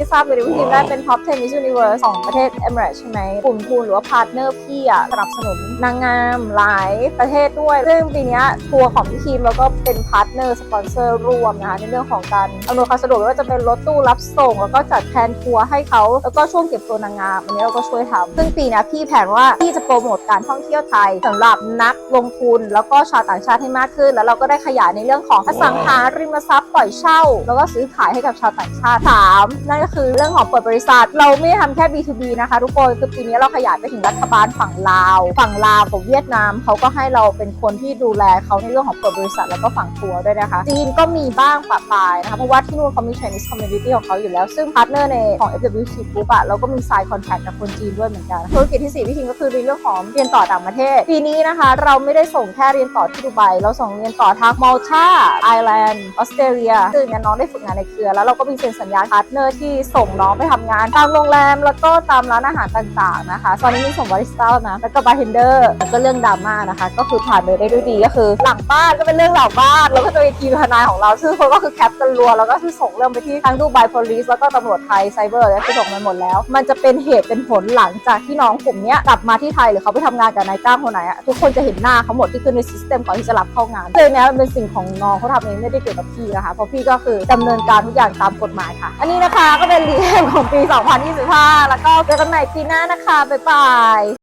ที่ทราบเลยว่าทีมได้เป็น Top 10 Miss Universe ของประเทศเอมิเรตใช่ไหมกลุ่มทุนหรือว่าพาร์ทเนอร์พี่อะสนับสนุนนางงามหลายประเทศด้วย ซึ่งปีนี้ทัวร์ของพี่ทีมแล้วก็เป็นพาร์ทเนอร์สปอนเซอร์รวมนะคะในเรื่องของการอำนวยความสะดวกไม่ว่าจะเป็นรถตู้รับส่ง แล้วก็จัดแพลนทัวร์ให้เขาแล้วก็ช่วงเก็บตัวนางงามอันนี้เราก็ช่วยทำซึ่งปีนี้พี่แผนว่าพี่จะโปรโมทการท่องเที่ยวไทยสำหรับนักลงทุนแล้วก็ชาวต่างชาติให้มากขึ้น แล้วเราก็ได้ขยายในเรื่องของอสังหาริมทรัพย์ปล่อยเช่า แล้วก็ซื้อขายให้กับชาวต่างชาติสามนั่นก็คือเรื่องของเปิดบริษัท เราไม่ได้ทำแค่ B2B นะคะทุกคนคือปีนี้เราขยายไปถึงรัฐบาลฝั่งลาว ฝั่งลาวกับเวียดนามเขาก็ให้เราเป็นคนที่ดูแลเขาในเรื่องของเปิดบริษัทแล้วก็ฝั่งทัวร์ด้วยนะคะจีนก็มีบ้างปะปายนะคะเพราะว่าที่นู่นเขามี Chinese community ของเขาอยู่แล้ว ซึ่งพาร์ทเนอร์ในของ FWC Group อะเราก็มี sign contract กับคนจีนด้วยเหมือนกันธุรกิจที่สี่พี่ทิงก็คือในเรื่องของเรียนต่อต่างประเทศ ปีนี้นะคะ เราไม่ได้ส่งแค่เรียนต่อที่ดูไบเราส่งเรียนต่อทางมัลตาไอร์แลนด์ออสเตรเลียซึ่งน้องได้ฝึกงานในเครือ แล้วเราก็มีเซ็นสัญญาพาร์ทเนอร์ที่ส่งน้องไปทำงาน ตามโรงแรมแล้วก็ตามร้านอาหารต่างๆนะคะตอนนี้มีส่งบาริสต้านะแล้วก็บาร์เทนเดอร์แล้วก็เรื่องดราม่านะคะ ก็คือผ่านไปได้ด้วยดีก็คือหลังบ้านก็เป็นเรื่องหลังบ้านแล้วก็จะมีทีมทนายของเราซึ่งเขาก็คือแคปกันรัวแล้วก็คือส่งเรื่องไปที่ทั้งดูไบโพลิสแล้วก็ตำรวจไทยไซเบอร์แล้วก็ส่งไปหมดแล้ว มันจะเป็นเหตุเป็นผลหลังจากที่น้องกลุ่มนี้กลับมาที่ไทยหรือเขาไปทำงานกับนายจ้างคนไหนอะทุกคนจะเห็นหน้าเขาหมดที่ขึ้นในซิสเต็มก่อนที่จะรับเข้างานเรื่องเนี้ยมันเป็นสิ่งของน้องเขาทำเองไม่ได้เกี่ยวกับพี่นะคะเพราะพี่ก็คือดำเนินการทุกอย่างตามกฎหมายค่ะ อันนี้นะคะก็เป็นรีแคปของปี 2025 แล้วก็เจอกันใหม่ปีหน้านะคะ บ๊ายบาย